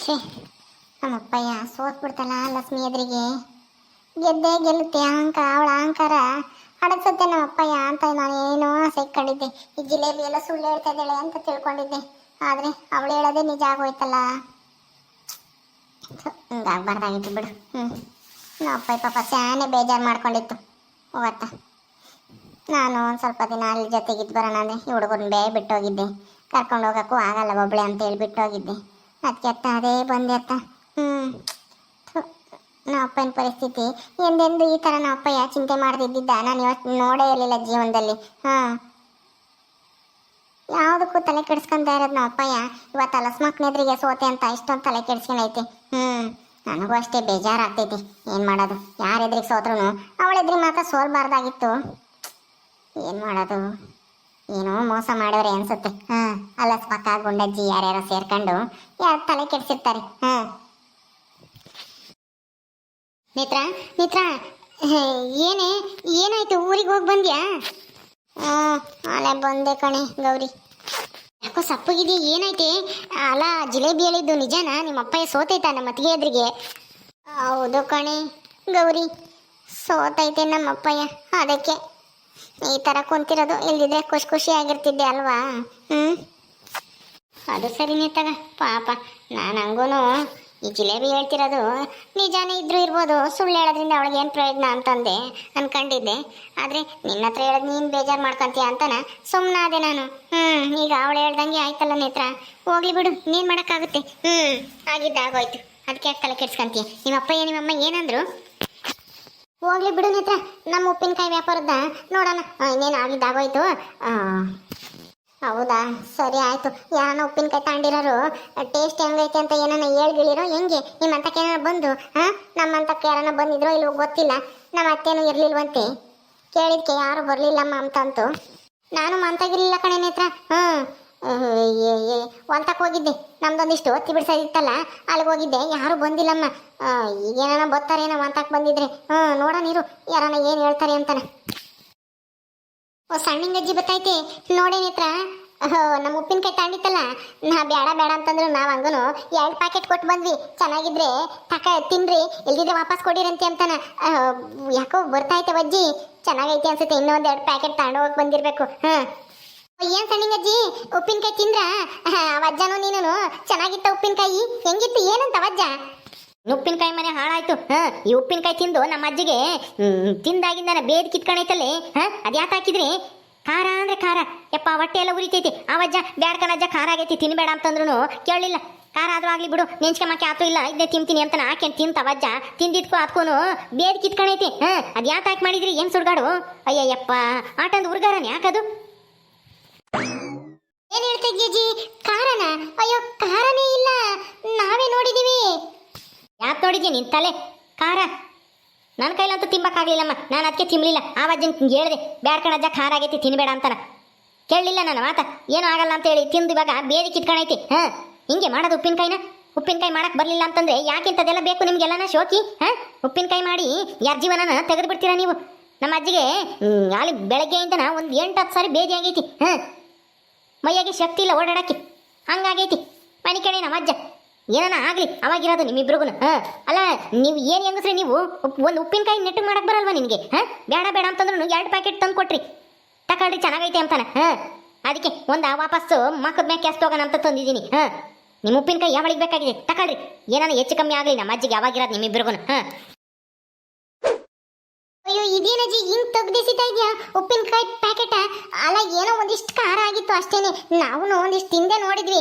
ಛೇ, ನಮ್ಮಪ್ಪಯ್ಯ ಸೋತ್ಬಿಡ್ತಲ್ಲ ಲಕ್ಷ್ಮಿ ಎದುರಿಗೆ? ಗೆದ್ದೆ ಗೆಲ್ಲುತ್ತೆ ಅಹಂಕಾರ ಅವಳ ಅಹಂಕಾರ. ನಮ್ಮ ಅಪ್ಪಯ್ಯ ಅಂತ ನಾನು ಏನೋ ಆಸೆ ಈ ಜಿಲೇಬಿ ಎಲ್ಲ ಸುಳ್ಳು ಹೇಳ್ತಾ ಇದ್ದಾಳೆ ಅಂತ ತಿಳ್ಕೊಂಡಿದ್ದೆ. ಆದರೆ ಅವಳು ಹೇಳೋದೇ ನಿಜ ಆಗೋಯ್ತಲ್ಲ. ಹಿಂಗಾಗಬಾರ್ದಾಗಿತ್ತು ಬಿಡು. ಹ್ಞೂ ನಮ್ಮ ಅಪ್ಪಯ್ಯ ಪಾಪ ಸ್ಯಾನೆ ಬೇಜಾರು ಮಾಡ್ಕೊಂಡಿತ್ತು. ಹೋಗತ್ತ ನಾನು ಒಂದು ಸ್ವಲ್ಪ ದಿನ ಅಲ್ಲಿ ಜೊತೆಗಿದ್ದು ಬರೋಣ ಅಂದರೆ ಈ ಹುಡುಗರನ್ನ ಬೇ ಬಿಟ್ಟೋಗಿದ್ದೆ. ಕರ್ಕೊಂಡು ಹೋಗೋಕ್ಕೂ ಆಗಲ್ಲ ಒಬ್ಳೆ ಅಂತ ಹೇಳಿ ಬಿಟ್ಟೋಗಿದ್ದೆ ಅದಕ್ಕೆ ಅತ್ತ ಅದೇ ಬಂದೆ ಅತ್ತ ಹ್ಞೂ ನಮ್ಮ ಅಪ್ಪನ ಪರಿಸ್ಥಿತಿ. ಎಂದೆಂದು ಈ ಥರ ನಮ್ಮ ಅಪ್ಪಯ್ಯ ಚಿಂತೆ ಮಾಡ್ತಿದ್ದಿದ್ದ ನಾನು ಇವತ್ತು ನೋಡೇ ಇರಲಿಲ್ಲ ಜೀವನದಲ್ಲಿ. ಹಾಂ. ಯಾವುದಕ್ಕೂ ತಲೆ ಕೆಡಿಸ್ಕೊಂತ ಇರೋದು ನಮ್ಮ ಅಪ್ಪಯ್ಯ. ಇವತ್ತು ಅಲಸ್ಮಕ್ನೆದ್ರಿಗೆ ಸೋತೆ ಅಂತ ಇಷ್ಟೊಂದು ತಲೆ ಕೆಡಿಸ್ಕೊಂಡೈತಿ. ಹ್ಞೂ ನನಗೂ ಅಷ್ಟೇ ಬೇಜಾರಾಗ್ತೈತಿ. ಏನು ಮಾಡೋದು? ಯಾರೆದ್ರಿಗೆ ಸೋತ್ರೂ ಸೋತ್ರು ಅವಳ ಎದುರಿಗೆ ಮಾತ್ರ ಸೋಲ್ಬಾರ್ದಾಗಿತ್ತು. ಏನು ಮಾಡೋದು? ಏನೋ ಮೋಸ ಮಾಡೋರೆ ಅನ್ಸುತ್ತೆ. ಅಲ್ಲ ಅಲಸ್ಮಕ್ಕ ಗುಂಡಜ್ಜಿ ಯಾರ್ಯಾರೋ ಸೇರ್ಕೊಂಡು ಯಾರು ತಲೆ ಕೆಡಿಸಿರ್ತಾರೆ. ಹಾಂ. ಮಿತ್ರಾ ಮಿತ್ರಾ ಹೇ, ಏನೇ ಏನಾಯ್ತು? ಊರಿಗೆ ಹೋಗಿ ಬಂದ್ಯಾ? ಅಲ್ಲೇ ಬಂದೆ ಕಣೆ ಗೌರಿ. ಯಾಕೋ ಸಪ್ಪಗಿದೆ ಏನೈತೆ ಅಲ್ಲ ಜಿಲೇಬಿ ಹೇಳಿದ್ದು ನಿಜನಾ? ನಿಮ್ಮ ಅಪ್ಪಯ್ಯ ಸೋತೈತಾ ನಮ್ಮ ಅತ್ತಿಗೆ ಎದುರಿಗೆ? ಹೌದು ಕಣೆ ಗೌರಿ. ಸೋತೈತೆ ನಮ್ಮ ಅಪ್ಪಯ್ಯ ಅದಕ್ಕೆ. ಈ ತರ ಕುಂತಿರೋದು ಇಲ್ದಿದ್ರೆ ಖುಷಿ ಖುಷಿಯಾಗಿರ್ತಿದ್ದೆ ಅಲ್ವಾ? ಹ್ಮ್? ಅದು ಸರಿನೇ ತಗ ಪಾಪ. ನಾನು ಹಂಗೂ ಈ ಜಿಲೇಬಿ ಹೇಳ್ತಿರೋದು ನಿಜಾನೇ ಇದ್ರೂ ಇರ್ಬೋದು, ಸುಳ್ಳು ಹೇಳೋದ್ರಿಂದ ಅವಳಿಗೆ ಏನು ಪ್ರಯೋಜನ ಅಂತಂದೆ, ಅನ್ಕೊಂಡಿದ್ದೆ. ಆದರೆ ನಿನ್ನ ಹತ್ರ ಹೇಳೋದು ನೀನು ಬೇಜಾರು ಮಾಡ್ಕೊಂತೀಯ ಅಂತನ ಸುಮ್ಮನಾದೆ ನಾನು. ಹ್ಞೂ ಈಗ ಅವಳು ಹೇಳ್ದಂಗೆ ಆಯ್ತಲ್ಲ ನೇತ್ರ. ಹೋಗ್ಲಿ ಬಿಡು, ನೀನು ಮಾಡೋಕ್ಕಾಗುತ್ತೆ. ಹ್ಞೂ ಆಗಿದ್ದಾಗೋಯ್ತು ಅದಕ್ಕೆ ಯಾಕೆ ತಲೆ ಕೆಡ್ಸ್ಕೊಂತೀಯ? ನಿಮ್ಮ ಅಮ್ಮ ನಿಮ್ಮಮ್ಮ ಏನಂದ್ರು? ಹೋಗ್ಲಿ ಬಿಡು ನೇತ್ರ. ನಮ್ಮ ಉಪ್ಪಿನಕಾಯಿ ವ್ಯಾಪಾರದ ನೋಡೋಣ. ಇನ್ನೇನು ಆಗಿದ್ದಾಗೋಯ್ತು ಹೌದಾ? ಸರಿ ಆಯಿತು. ಯಾರನ್ನ ಉಪ್ಪಿನಕಾಯಿ ತಗೊಂಡಿರೋರು ಟೇಸ್ಟ್ ಹೆಂಗೈತೆ ಅಂತ ಏನಾನ ಹೇಳ್ಗಿಳಿರೋ ಹೆಂಗೆ? ನಿಮ್ಮಂತಕ್ಕೆ ಏನಾರ ಬಂದು ಹಾಂ ನಮ್ಮಂತಕ್ಕೆ ಯಾರನ್ನ ಬಂದಿದ್ರೋ ಇಲ್ವೋ ಗೊತ್ತಿಲ್ಲ. ನಮ್ಮ ಅತ್ತೇನು ಇರಲಿಲ್ವಂತೆ. ಕೇಳಿದ್ಕೆ ಯಾರು ಬರಲಿಲ್ಲಮ್ಮ ಅಂತ ಅಂತು. ನಾನು ಮಂತಾಗಿರ್ಲಿಲ್ಲ ಕಣೆ ನೇತ್ರ. ಹ್ಞೂ ಹೊಲ್ತಕ್ಕೆ ಹೋಗಿದ್ದೆ ನಮ್ದೊಂದಿಷ್ಟು ಒತ್ತಿ ಬಿಡ್ಸೋದಿತ್ತಲ್ಲ ಅಲ್ಲಿಗೆ ಹೋಗಿದ್ದೆ ಯಾರು ಬಂದಿಲ್ಲಮ್ಮ ಈಗೇನ ಬರ್ತಾರೇನೋ ಮಂತಕ್ಕೆ ಬಂದಿದ್ರೆ. ಹ್ಞೂ ನೋಡೋಣ ನೀರು. ಯಾರನ್ನ ಏನು ಹೇಳ್ತಾರೆ ಅಂತಾನೆ. ಓ ಸಣ್ಣ ಬತ್ತೈತೆ ನೋಡೇನಿತ್ರ ನಮ್ಮ ಉಪ್ಪಿನಕಾಯಿ ತಾಂಡಿತ್ತಲ್ಲ. ನಾ ಬೇಡ ಬೇಡ ಅಂತಂದ್ರು ನಾವು ಹಂಗನು ಎರಡು ಪ್ಯಾಕೆಟ್ ಕೊಟ್ಟು ಬಂದ್ವಿ. ಚೆನ್ನಾಗಿದ್ರೆ ತಕ, ತಿನ್ರಿ. ಎಲ್ಲಿದ್ರೆ ವಾಪಸ್ ಕೊಡಿರಂತೆ ಅಂತಾನ. ಯಾಕೋ ಯಾಕೋ ಬರ್ತೈತೆ ಅಜ್ಜಿ. ಚೆನ್ನಾಗೈತೆ ಅನ್ಸುತ್ತೆ. ಇನ್ನೂ ಒಂದು ಎರಡು ಪ್ಯಾಕೆಟ್ ತಗೊಂಡು ಹೋಗಿ ಬಂದಿರಬೇಕು. ಹಾಂ. ಏನ್ ಸಣ್ಣಿಂಗಜ್ಜಿ ಉಪ್ಪಿನಕಾಯಿ ತಿಂದ್ರ? ಅವಜ್ಜನು ನೀನು ಚೆನ್ನಾಗಿತ್ತ ಉಪ್ಪಿನಕಾಯಿ? ಹೆಂಗಿತ್ತು? ಏನಂತ ಅವಜ್ಜ? ಉಪ್ಪಿನಕಾಯಿ ಮನೆ ಹಾಳಾಯ್ತು. ಹ ಈ ಉಪ್ಪಿನಕಾಯಿ ತಿಂದು ನಮ್ಮ ಅಜ್ಜಿಗೆ ತಿಂದಾಗಿಂದ ಬೇದ್ ಕಿತ್ಕೊಂಡೈತಲ್ಲಿ ಹ ಅದ್ಯಾಕೆ ಹಾಕಿದ್ರಿ? ಖಾರ ಅಂದ್ರೆ ಖಾರ. ಯಪ್ಪ, ಹೊಟ್ಟೆ ಎಲ್ಲ ಉರಿತೈತಿ. ಅವಜ್ಜ ಬ್ಯಾಡ್ಕನ ಅಜ್ಜ, ಖಾರ ಆಗೈತಿ. ತಿನ್ಬೇಡ ಅಂತಂದ್ರು ಕೇಳಲಿಲ್ಲ. ಖಾರ ಆದ್ರೂ ಆಗ್ಲಿ ಬಿಡು. ನೆಂಚ್ಕೊಂಬಕ್ಕೆ ಆತು ಇಲ್ಲ. ಇದ್ದೇ ತಿಂತೀನಿ ಅಂತ ತಿಂತ ಅವಜ್ಜ, ತಿಂದಿದ್ಕೋ ಅದಕ್ಕೂ ಬೇದ್ ಕಿತ್ಕೊಂಡೈತಿ ಹ ಅದ್ಯಾಕೆ ಹಾಕಿ ಮಾಡಿದ್ರಿ? ಏನ್ ಸುಡ್ಗಾಡು? ಅಯ್ಯಯ್ಯಪ್ಪ, ಆಟಂದು ಉರ್ಗಾರನ್ ಯಾಕದು? ಏನ್ ಹೇಳ್ತಾ ಇದ್ದೀಯಜ್ಜಿ ಕಾರಣ ಅಯ್ಯೋ, ಕಾರನೇ ಇಲ್ಲ. ನಾವೇ ನೋಡಿದೀವಿ. ಯಾಕೆ ನೋಡಿದ್ಯಾ ನಿನ್ ತಲೆ? ಖಾರ. ನನ್ನ ಕೈಲಂತೂ ತಿಂಬಕ್ಕಾಗ್ಲಿಲ್ಲಮ್ಮ ನಾನು ಅದಕ್ಕೆ ತಿನ್ಲಿಲ್ಲ. ಆವಜ್ಜನ್ ಹೇಳ್ದೆ ಬ್ಯಾಡ್ಕಣ ಅಜ್ಜ ಖಾರ ಆಗೈತಿ, ತಿನ್ಬೇಡ ಅಂತಾನ. ಕೇಳಲಿಲ್ಲ ನನ್ನ ಮಾತ. ಏನೂ ಆಗಲ್ಲ ಅಂತ ಹೇಳಿ ತಿಂದು ಇವಾಗ ಬೇದಿ ಕಿತ್ಕೊಂಡೈತಿ. ಹಾ? ಹಿಂಗೆ ಮಾಡೋದು ಉಪ್ಪಿನಕಾಯಿನ? ಉಪ್ಪಿನಕಾಯಿ ಮಾಡಕ್ ಬರಲಿಲ್ಲ ಅಂತಂದ್ರೆ ಯಾಕಿಂತದೆಲ್ಲ ಬೇಕು ನಿಮ್ಗೆಲ್ಲನ ಶೋಕಿ? ಹಾ? ಉಪ್ಪಿನಕಾಯಿ ಮಾಡಿ ಯಾರ ಜೀವನನ ತೆಗೆದು ಬಿಡ್ತೀರಾ ನೀವು? ನಮ್ಮ ಅಜ್ಜಿಗೆ ಅಲ್ಲಿ ಬೆಳಗ್ಗೆಯಿಂದನ ಒಂದು ಎಂಟು ಹತ್ತು ಸಾರಿ ಬೇದಿ ಆಗೈತಿ ಹಾ? ಮೈಯಾಗೆ ಶಕ್ತಿ ಇಲ್ಲ ಓಡಾಡಕ್ಕೆ. ಹಂಗಾಗೈತಿ. ಮನೆ ಕಡೆ ನಮ್ಮ ಅಜ್ಜ. ಏನಾನ ಆಗ್ಲಿ, ಅವಾಗಿರೋದು ನಿಮ್ಮಿಬ್ರಿಗೂ ಹಾಂ, ಅಲ್ಲ, ನೀವು ಏನು ಹೆಂಗಸ್ರಿ ನೀವು? ಒಂದು ಉಪ್ಪಿನಕಾಯಿ ನೆಟ್ಟು ಮಾಡಕ್ ಬರಲ್ವಾ ನಿನಗೆ? ಹಾಂ, ಬೇಡ ಬೇಡ ಅಂತಂದ್ರು ಎರಡು ಪ್ಯಾಕೆಟ್ ತಂದು ಕೊಟ್ರಿ. ತಗೊಳ್ರಿ ಚೆನ್ನಾಗೈತೆ ಅಂತಾನೆ. ಹಾಂ, ಅದಕ್ಕೆ ಒಂದು ವಾಪಸ್ಸು ಮಕ್ಕದ ಮ್ಯಾಕೆ ಎಷ್ಟು ಹೋಗೋಣ ಅಂತ ತಂದಿದ್ದೀನಿ. ಹಾಂ ನಿಮ್ಮ ಉಪ್ಪಿನಕಾಯಿ ಯಾವಳಿಗೆ ಬೇಕಾಗಿದೆ? ತಗೊಳ್ರಿ ಏನಾನ ಹೆಚ್ಚು ಕಮ್ಮಿ ಆಗಲಿ, ನಮ್ಮ ಅಜ್ಜಿಗೆ ಯಾವಾಗಿರೋದು ನಿಮ್ಮಿಬ್ರಿಗೂ ಹಾಂ. ಅಯ್ಯೋ, ಇದೇನಜ್ಜಿ, ಹಿಂಗೆ ತೆಗ್ದಿಸಿತಾ ಇದೆಯಾ? ಉಪ್ಪಿನಕಾಯಿ ಪ್ಯಾಕೆಟ ಅಲ್ಲ, ಏನೋ ಒಂದಿಷ್ಟು ಖಾರ ಆಗಿತ್ತು ಅಷ್ಟೇನೆ. ನಾವು ಒಂದಿಷ್ಟು ತಿಂದೆ ನೋಡಿದ್ವಿ.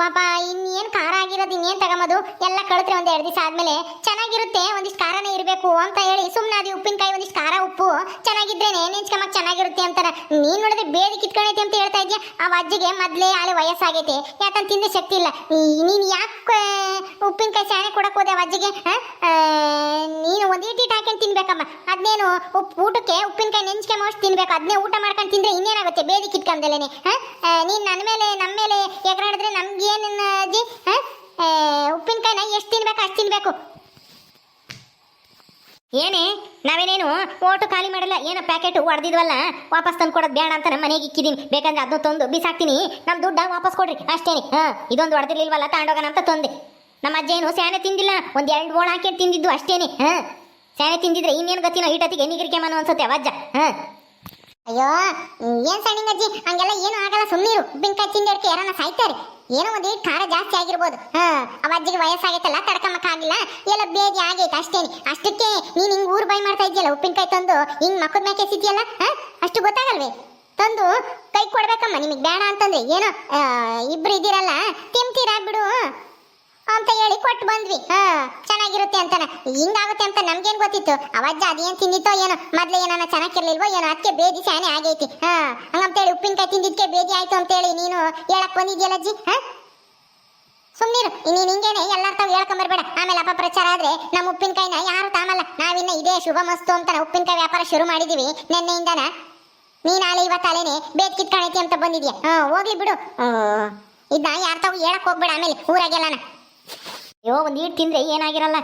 ಪಾಪ, ಇನ್ನೇನು ಖಾರ ಆಗಿರೋದು, ಇನ್ನೇನು ತಗೊಂಬೋದು ಎಲ್ಲ ಕಳಿತ್ರೆ ಒಂದು ಎರಡು ದಿವಸ ಆದ್ಮೇಲೆ ಚೆನ್ನಾಗಿರುತ್ತೆ, ಒಂದಿಷ್ಟು ಖಾರನೇ ಇರಬೇಕು ಅಂತ ಹೇಳಿ. ಸುಮ್ಮನೆ ಅದು ಉಪ್ಪಿನಕಾಯಿ ಒಂದಿಷ್ಟು ಖಾರ ಉಪ್ಪು ಚೆನ್ನಾಗಿದ್ರೆ ನೆಂಚ್ಕೊಂಬಕ್ ಚೆನ್ನಾಗಿರುತ್ತೆ ಅಂತಾರೆ. ನೀನು ನೋಡಿದ್ರೆ ಬೇದಿ ಕಿತ್ಕೊಂಡೈತೆ ಅಂತ ಹೇಳ್ತಾ ಇದೆಯಾ? ಆ ಅಜ್ಜಿಗೆ ಮೊದಲೇ ಆಳೆ ವಯಸ್ಸಾಗೈತೆ. ಯಾಕಂತ ತಿಂದೆ ಶಕ್ತಿ ಇಲ್ಲ. ನೀನು ಯಾಕೆ ಉಪ್ಪಿನಕಾಯಿ ಸಾಣೆ ಕೊಡಕ್ಕೆ ಹೋದೆ ಅಜ್ಜಿಗೆ? ನೀನು ಒಂದು ಇಟ್ಟಿಟ್ಟು ಹಾಕೊಂಡು ತಿನ್ಬೇಕಮ್ಮ. ಅದ್ನೇನು ಉಪ್ಪು ಊಟಕ್ಕೆ ಉಪ್ಪಿನಕಾಯಿ ನೆಂಚ್ಕೊಂಬಷ್ಟು ತಿನ್ಬೇಕು. ಅದನ್ನೇ ಊಟ ಮಾಡ್ಕೊಂಡು ತಿಂದ್ರೆ ಇನ್ನೇನಾಗುತ್ತೆ? ಬೇದಿ ಕಿತ್ಕೊಂಡಲೇನೆ ನೀನ್ ನನ್ನ ಮೇಲೆ ನಮ್ಮ ಮೇಲೆ ಎಗರಾಡಿದ್ರೆ ನಮ್ಗೇನು ಅಜ್ಜಿ ಉಪ್ಪಿನಕಾಯಿನ ಎಷ್ಟು ತಿನ್ಬೇಕು, ಅಷ್ಟು ತಿನ್ಬೇಕು. ಏನೇ, ನಾವೇನೇನು ಓಟು ಖಾಲಿ ಮಾಡಿಲ್ಲ? ಏನೋ ಪ್ಯಾಕೆಟ್ ಹೊಡೆದಿದ್ವಲ್ಲ ವಾಪಸ್ ತಂದು ಕೊಡೋದು ಬೇಡ ಅಂತ ನಮ್ಮ ಮನೆಗೆ ಇಕ್ಕಿದ್ದೀನಿ ಬೇಕಂದ್ರೆ ಅದನ್ನು ತಂದು ಬಿಸಾಕ್ತೀನಿ. ನಮ್ಮ ದುಡ್ಡ ವಾಪಸ್ ಕೊಡ್ರಿ, ಅಷ್ಟೇನೆ. ಹಾ, ಇದೊಂದು ಹೊಡೆದಿರ್ಲಿಲ್ವಲ್ಲ ತಗೊಂಡೋಗೋಣ ಅಂತ ತಂದೆ. ನಮ್ಮ ಅಜ್ಜ ಏನು ಸ್ಯಾನೆ ತಿಂದಿಲ್ಲ. ಒಂದು ಎರಡು ಓಣ ಹಾಕಿ ತಿಂದಿದ್ದು ಅಷ್ಟೇನೆ. ಹಾ, ಸ್ಯಾನೆ ತಿಂದಿದ್ರೆ ಇನ್ನೇನು ಗೊತ್ತಿನ ಈಟತ್ತಿಗೆ ನಿಗರಿಕೆ ಮನೋ ಅನ್ಸುತ್ತೆ, ಅವಜ್ಜ. ಹಾ. ಅಯ್ಯೋ ಏನ್ ಸಣ್ಣಿಂಗ್ ಅಜ್ಜಿ ಹಂಗೆಲ್ಲ ಏನು ಆಗಲ್ಲ ಸುಮ್ಮನಿರು ಉಪ್ಪಿನಕಾಯಿ ತಿಂದೋರ್ಕೆ ಯಾರನ್ನ ಸಾಯ್ತಾರೆ. ಏನೋ ಒಂದು ಖಾರ ಜಾಸ್ತಿ ಆಗಿರ್ಬೋದು. ಹಾ, ಅವ ಅಜ್ಜಿಗೆ ವಯಸ್ಸಾಗೈತಲ್ಲ ತಡ್ಕಮಕ್ಕಾಗಿಲ್ಲ ಎಲ್ಲ ಬೇದಿ ಆಗೈತೆ ಅಷ್ಟೇನೆ ಅಷ್ಟಕ್ಕೆ ನೀನ್ ಹಿಂಗ್ ಊರ್ ಬೈ ಮಾಡ್ತಾ ಇದ್ಯಲ್ಲ ಉಪ್ಪಿನಕಾಯಿ ತಂದು, ಹಿಂಗ್ ಮಕ್ಕದ ಮ್ಯಾಕೆ ಎಸಿದ್ಯಲ್ಲ ಹಾ? ಅಷ್ಟು ಗೊತ್ತಾಗಲ್ವೇ? ತಂದು ಕೈ ಕೊಡ್ಬೇಕಮ್ಮ, ನಿಮಗೆ ಬೇಡ ಅಂತಂದ್ರೆ. ಏನೋ ಇಬ್ರು ಇದ್ದೀರಲ್ಲ, ತಿಂತೀರಾ ಬಿಡು. ಅಂತ ಹೇಳಿ ಕೊಟ್ಟು ಬಂದ್ವಿ. ಹಾ. ಚೆನ್ನಾಗಿರುತ್ತೆ ಅಂತಾನ. ಹಿಂಗಾಗುತ್ತೆ ಅಂತ ನಮ್ಗೇನ್ ಗೊತ್ತಿತ್ತು? ಅವಜ್ಜ ಅದೇನ್ ತಿಂದಿತ್ತೋ ಏನೋ? ಮೊದ್ಲು ಏನಾನ ಚೆನ್ನಾಗಿರ್ಲಿಲ್ವೋ ಏನೋ? ಅದಕ್ಕೆ ಬೇದಿ ಶಾನೆ ಆಗೈತಿ. ಹಾ. ಹಂಗಂತೇಳಿ ಉಪ್ಪಿನಕಾಯಿ ತಿಂದಿದ್ಕೆ ಬೇದಿ ಆಯ್ತು ಅಂತೇಳಿ ನೀನು ಹೇಳಕ್ ಬಂದಿದ್ಯಲ್ಲ ಅಜ್ಜಿ? ಹಾ? ಸುಮ್ನಿರು. ನೀನ್ ಹಿಂಗೇನೆ ಎಲ್ಲಾರ ತಾವ್ ಹೇಳ್ಕೊಂಬರ್ಬೇಡ. ಆಮೇಲೆ ಅಪಪ್ರಚಾರ ಆದ್ರೆ ನಮ್ಮ ಉಪ್ಪಿನಕಾಯಿನ ಯಾರು ತಾಮಲ್ಲ. ನಾವಿನ್ನ ಇದೇ ಶುಭ ಮಸ್ತು ಅಂತ ಉಪ್ಪಿನಕಾಯಿ ವ್ಯಾಪಾರ ಶುರು ಮಾಡಿದೀವಿ ನಿನ್ನೆಯಿಂದನ. ನೀನ್ ನಾಳೆ ಇವತ್ತಾಲೇನೆ ಬೇದ್ ಕಿತ್ಕೊಂಡೈತಿ ಅಂತ ಬಂದಿದ್ಯಾ? ಹಾ ಹೋಗ್ಲಿ ಬಿಡು. ಇದನ್ನ ಯಾರ ತಾವು ಹೇಳಕ್ ಹೋಗ್ಬೇಡ ಆಮೇಲೆ ಊರಾಗೆಲ್ಲನ. ಅಯ್ಯೋ ಒಂದು ಈಟ್ ತಿಂದರೆ ಏನಾಗಿರಲ್ಲ?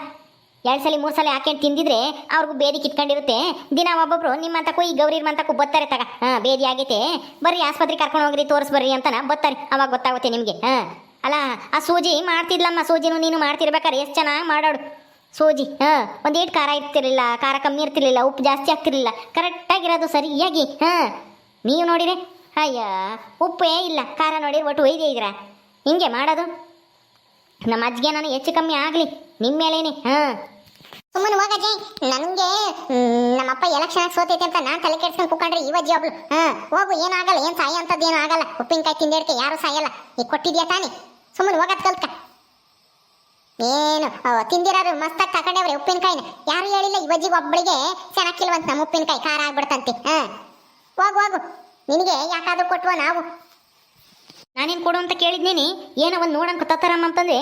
ಎರಡು ಸಲ, ಮೂರು ಸಲ ಹಾಕೊಂಡು ತಿಂದಿದ್ರೆ ಅವ್ರಿಗೂ ಬೇದಿ ಕಿತ್ಕೊಂಡಿರುತ್ತೆ. ದಿನ ಒಬ್ಬೊಬ್ರು ನಿಮ್ಮಂತಕ್ಕೂ, ಈ ಗೌರಿ ಮಂತಕ್ಕೂ ಬತ್ತಾರೆ ತಗ. ಹಾಂ, ಬೇದಿ ಆಗೈತೆ. ಬರ್ರಿ, ಆಸ್ಪತ್ರೆಗೆ ಕರ್ಕೊಂಡು ಹೋಗ್ರಿ, ತೋರಿಸ್ಬರ್ರಿ ಅಂತನ ಬತ್ತಾರೆ. ಅವಾಗ ಗೊತ್ತಾಗುತ್ತೆ ನಿಮಗೆ. ಹಾಂ. ಅಲ್ಲ, ಆ ಸೂಜಿ ಮಾಡ್ತಿದ್ಲಮ್ಮ, ಸೂಜಿನೂ ನೀನು ಮಾಡ್ತಿರ್ಬೇಕಾರೆ ಎಷ್ಟು ಚೆನ್ನಾಗಿ ಮಾಡೋಡು. ಸೂಜಿ, ಹಾಂ, ಒಂದು ಈಟ್ ಖಾರ ಇರ್ತಿರ್ಲಿಲ್ಲ, ಖಾರ ಕಮ್ಮಿ ಇರ್ತಿರ್ಲಿಲ್ಲ, ಉಪ್ಪು ಜಾಸ್ತಿ ಆಗ್ತಿರ್ಲಿಲ್ಲ. ಕರೆಕ್ಟಾಗಿರೋದು ಸರಿಯಾಗಿ, ಹಾಂ. ನೀವು ನೋಡಿರಿ, ಅಯ್ಯ, ಉಪ್ಪೇ ಇಲ್ಲ. ಖಾರ ನೋಡಿ ಒಟ್ಟು ಒಯ್ದೇ ಇದ್ರ ಹಿಂಗೆ ಮಾಡೋದು? ನಮ್ಮ ಅಜ್ಜಿಗೆ ನಾನು ಹೆಚ್ಚು ಕಮ್ಮಿ ಆಗಲಿ. ನಿಮ್ಮ ಮೇಲೇನೆ, ಹಾಂ. ಸುಮ್ಮನೆ ಹೋಗಜ್ಜಿ ನನ್ಗೆ ನಮ್ಮಪ್ಪ ಎಲೆಕ್ಷನ್ ಸೋತೈತೆ ಅಂತ ನಾನು ತಲೆ ಕೆಡ್ಸ್ಕೊಂಡ್ ಕೂಕೊಂಡ್ರೆ ಇವ ಒಬ್ಳು. ಹಾ, ಹೋಗು ಏನಾಗಲ್ಲ ಏನ್ ಸಾಯ ಅಂತದ್ದು ಏನು ಆಗಲ್ಲ. ಉಪ್ಪಿನಕಾಯಿ ತಿಂದೇಡ್ಕೆ ಯಾರು ಸಾಯಲ್ಲ. ಈಗ ಕೊಟ್ಟಿದ್ಯಾ ತಾನೆ? ಸುಮ್ಮನೆ ಹೋಗತ್ ಕಲ್ತ್ಕ ಏನು ತಿಂದಿರಾರು ಮಸ್ತಾಗಿ ತಕೊಂಡವ್ರೆ ಉಪ್ಪಿನಕಾಯಿನ. ಯಾರು ಹೇಳಿಲ್ಲ ಇವಜ್ಜಿಗೆ ಒಬ್ಬಳಿಗೆ ಚೆನ್ನಾಗಿಲ್ವಂತ ನಮ್ಮ ಉಪ್ಪಿನಕಾಯಿ. ಖಾರ ಆಗ್ಬಿಡ್ತಂತೆ, ಹಾ. ಹೋಗು ಹೋಗು. ನಿನಗೆ ಯಾಕಾದ್ರೂ ಕೊಟ್ವ ನಾವು. ನಾನೇನು ಕೊಡು ಅಂತ ಕೇಳಿದ್ನೇನಿ? ಏನೋ ಒಂದು ತತ್ತಾರಮ್ಮ ಅಂತಂದ್ರೆ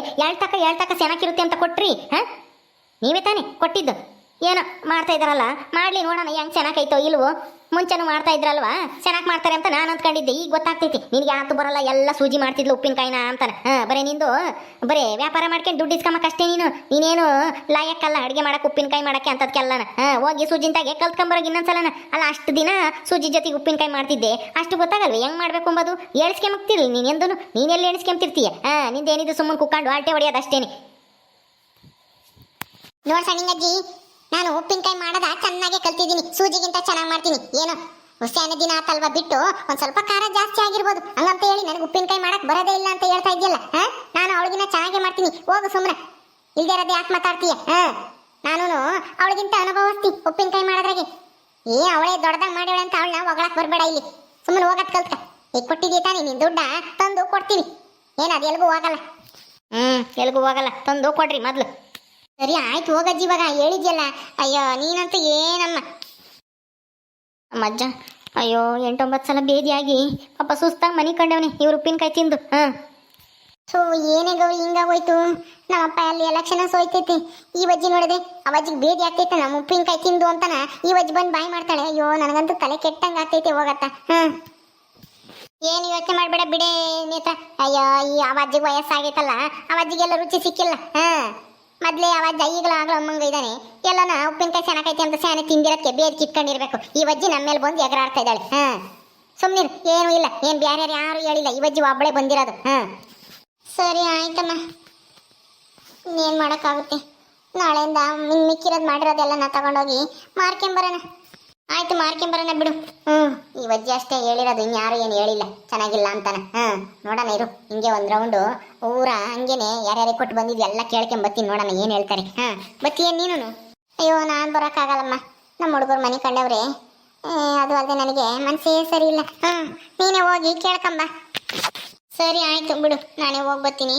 ಎರಡು ತಕ ಚೆನ್ನಾಗಿರುತ್ತೆ ಅಂತ ಕೊಟ್ರಿ, ಹಾಂ? ನೀವೇ ತಾನೇ ಕೊಟ್ಟಿದ್ದು. ಏನೋ ಮಾಡ್ತಾ ಇದ್ದಾರಲ್ಲ? ಮಾಡ್ಲಿ ನೋಡೋಣ ಹೆಂಗೆ ಚೆನ್ನಾಗೈತೋ ಇಲ್ವೋ? ಮುಂಚೆನೂ ಮಾಡ್ತಾ ಇದ್ರಲ್ವಾ? ಚೆನ್ನಾಗಿ ಮಾಡ್ತಾರೆ ಅಂತ ನಾನು ಅಂದ್ಕೊಂಡಿದ್ದೆ. ಈಗ ಗೊತ್ತಾಗ್ತೈತಿ ನಿನಗೆ ಯಾತು ಬರಲ್ಲ, ಎಲ್ಲ ಸೂಜಿ ಮಾಡ್ತಿದ್ಲು ಉಪ್ಪಿನಕಾಯಿನ ಅಂತಾನೆ. ಹಾಂ, ಬರೀ ನಿಂದು, ಬರೀ ವ್ಯಾಪಾರ ಮಾಡ್ಕೊಂಡು ದುಡ್ಡು ಇಸ್ಕೊಂಬಕ್ಕಷ್ಟೇ ನೀನು. ನೀನೇನು ಲಾಯಕ್ಕಲ್ಲ ಅಡುಗೆ ಮಾಡಕ್ಕೆ ಉಪ್ಪಿನಕಾಯಿ ಮಾಡಕ್ಕೆ ಅಂತದ್ಕೆಲ್ಲನ? ಹಾಂ, ಹೋಗಿ ಸೂಜಿಂತಾಗೆ ಕಲ್ತ್ಕೊಂಬರೋಗಿ ಇನ್ನೊಂದ್ಸಲನ? ಅಲ್ಲ, ಅಷ್ಟು ದಿನ ಸೂಜಿ ಜೊತೆಗೆ ಉಪ್ಪಿನಕಾಯಿ ಮಾಡ್ತಿದ್ದೆ. ಅಷ್ಟು ಗೊತ್ತಾಗಲ್ವ, ಹೆಂಗ್ ಮಾಡ್ಬೇಕು ಅಂಬೋದು? ಎಳ್ಸ್ಕೊಂಬಕ್ತಿರ್ಲಿ ನೀನು ಎಂದೂ ನೀನು ಎಲ್ಲಿ ಎಣಿಸ್ಕೊಂತಿರ್ತೀಯ ಹಾಂ ನಿಂದೇನಿದು ಸುಮ್ಮನೆ ಕುಕ್ಕೊಂಡು ಆಲ್ಟೆ ಹೊಡೆಯೋದು ಅಷ್ಟೇನೆ. ನೋಡ್ ಸಣ್ಣಿಂಗಜ್ಜಿ ನಾನು ಉಪ್ಪಿನಕಾಯಿ ಮಾಡೋದ ಚೆನ್ನಾಗಿ ಕಲ್ತಿದ್ದೀನಿ. ಸೂಜಿಗಿಂತ ಚೆನ್ನಾಗಿ ಮಾಡ್ತೀನಿ. ಏನು? ಹುಸೇನ ದಿನ ಆತಲ್ವಾ ಬಿಟ್ಟು? ಒಂದ್ ಸ್ವಲ್ಪ ಖಾರ ಜಾಸ್ತಿ ಆಗಿರ್ಬೋದು. ಹಂಗಂತ ಹೇಳಿ ನನಗೆ ಉಪ್ಪಿನಕಾಯಿ ಮಾಡಕ್ ಬರೋದೇ ಇಲ್ಲ ಅಂತ ಹೇಳ್ತಾ ಇದೆಯಲ್ಲ ನಾನು ಅವಳಿಗಿನ ಚೆನ್ನಾಗಿ ಮಾಡ್ತೀನಿ. ಹೋಗು ಸುಮ್ಮನೆ ಇಲ್ದೇ ಇರೋದೇ ಯಾಕೆ ಮಾತಾಡ್ತೀಯ, ಹಾ? ನಾನು ಅವಳಿಗಿಂತ ಅನುಭವಿಸ್ತಿ ಉಪ್ಪಿನಕಾಯಿ ಮಾಡೋದ್ರಾಗೆ. ಏ, ಅವಳೇ ದೊಡ್ಡದಾಗ ಮಾಡ್ಯಾಳೆ ಅಂತ ಅವಳನ್ನ ಹೊಗಳಕ್ ಬರಬೇಡ ಇಲ್ಲಿ. ಸುಮ್ಮನೆ ಹೋಗತ್ ಕಲ್ತ ಈಗ ಕೊಟ್ಟಿದ್ದೀಯ ತಾನೇ ನೀನು ದುಡ್ಡ? ತಂದು ಕೊಡ್ತೀನಿ ಏನು, ಅದು ಎಲ್ಗೂ ಹೋಗಲ್ಲ? ಹ್ಞೂ ಎಲ್ಗೂ ಹೋಗಲ್ಲ. ತಂದು ಕೊಡ್ರಿ ಮೊದಲು. ಸರಿ, ಆಯ್ತು, ಹೋಗಜ್ಜಿ ಇವಾಗ. ಹೇಳಿದ್ಯಲ್ಲ. ಅಯ್ಯೋ, ನೀನಂತೂ ಏನಮ್ಮ? ನಮ್ಮ ಅಜ್ಜ ಅಯ್ಯೋ, ಎಂಟೊಂಬತ್ತು ಸಲ ಬೇದಿಯಾಗಿ ಪಾಪ ಸುಸ್ತಾಗಿ ಮನೆ ಕಂಡವನಿ. ಇವ್ರು ಉಪ್ಪಿನಕಾಯಿ ತಿಂದು, ಹಾಂ. ಸೊ ಏನೇ ಗೌರಿ ಹಿಂಗಾಗೋಯ್ತು ನಮ್ಮಪ್ಪ ಅಲ್ಲಿ ಎಲೆಕ್ಷನ್ ಸೋಯ್ತೈತಿ. ಈ ಬಜ್ಜಿ ನೋಡಿದೆ, ಆ ಬಜ್ಜಿಗೆ ಬೇದಿ ಆಗ್ತೈತೆ, ನಮ್ಮ ಉಪ್ಪಿನಕಾಯಿ ತಿಂದು ಅಂತಾನ ಈ ಬಜ್ಜಿ ಬಂದು ಬಾಯಿ ಮಾಡ್ತಾಳೆ. ಅಯ್ಯೋ, ನನಗಂತೂ ತಲೆ ಕೆಟ್ಟಂಗ ಆಗ್ತೈತೆ ಹೋಗತ್ತ ಹ್ಮ್ ಏನು ಯೋಚನೆ ಮಾಡಬೇಡ ಬಿಡೇ ನೇತ ಅಯ್ಯೋ, ಈ ಆ ಬಜ್ಜಿಗೆ ವಯಸ್ಸಾಗೈತಲ್ಲ, ಆ ಬಜ್ಜಿಗೆಲ್ಲ ರುಚಿ ಸಿಕ್ಕಿಲ್ಲ, ಹಾ. ಮೊದ್ಲೇ ಈಗಲೂ ಆಗ್ಲೂ ಅಮ್ಮಂಗ ಇದ್ದಾನೆ, ಎಲ್ಲನ ಉಪ್ಪಿನಕಾಯಿ ಚೆನ್ನಾಗೈತೆ ಅಂತ ಸ್ಯಾನೆ ತಿಂದಿರಕ್ಕೆ ಬೇದ್ ಕಿಟ್ಕೊಂಡಿರ್ಬೇಕು ಈ ವಜ್ಜಿ ನಮ್ಮ ಮೇಲೆ ಬಂದು ಎಗರಾಡ್ತಾ ಇದ್ದಾಳೆ. ಹಾ. ಸುಮ್ಮನೆ ಏನೂ ಇಲ್ಲ, ಏನು ಬ್ಯಾರೆ ಯಾರು ಹೇಳಿಲ್ಲ, ಈ ವಜ್ಜಿ ಒಬ್ಬಳೇ ಬಂದಿರೋದು. ಹಾಂ. ಸರಿ, ಆಯ್ತಮ್ಮ. ಇನ್ನೇನು ಮಾಡೋಕ್ಕಾಗುತ್ತೆ? ನಾಳೆಯಿಂದ ಮಿಕ್ಕಿರೋದು ಮಾಡಿರೋದೆಲ್ಲ ನಾ ತಗೊಂಡೋಗಿ ಮಾರ್ಕೊಂಬರೋಣ. ಆಯ್ತು ಮಾರ್ಕೊಂಬರೋಣ ಬಿಡು. ಹ್ಞೂ ಈ ವಜ್ಜಿ ಅಷ್ಟೇ ಹೇಳಿರೋದು, ಇನ್ಯಾರು ಏನು ಹೇಳಿಲ್ಲ. ಚೆನ್ನಾಗಿಲ್ಲ ಅಂತಾನೆ. ಹಾಂ ನೋಡೋಣ ಇರು. ಹಿಂಗೆ ಒಂದು ರೌಂಡು ಊರ ಹಂಗೇನೆ ಯಾರ್ಯಾರಿಗೆ ಕೊಟ್ಟು ಬಂದಿದ್ದು ಎಲ್ಲ ಕೇಳ್ಕೊಂಬತ್ತೀನಿ ನೋಡೋಣ ಏನು ಹೇಳ್ತಾರೆ. ಹಾಂ ಬತ್ತೀಯ ನೀನು ಅಯ್ಯೋ, ನಾನು ಬರೋಕ್ಕಾಗಲ್ಲಮ್ಮ. ನಮ್ಮ ಹುಡುಗರು ಮನೆ ಕಂಡವ್ರೆ. ಅದು ಅಲ್ಲದೆ ನನಗೆ ಮನಸ್ಸೇ ಸರಿ ಇಲ್ಲ ಹಾಂ ನೀನೇ ಹೋಗಿ ಕೇಳ್ಕೊಂಬ. ಸರಿ, ಆಯಿತು ಬಿಡು. ನಾನೇ ಹೋಗಿ ಬರ್ತೀನಿ.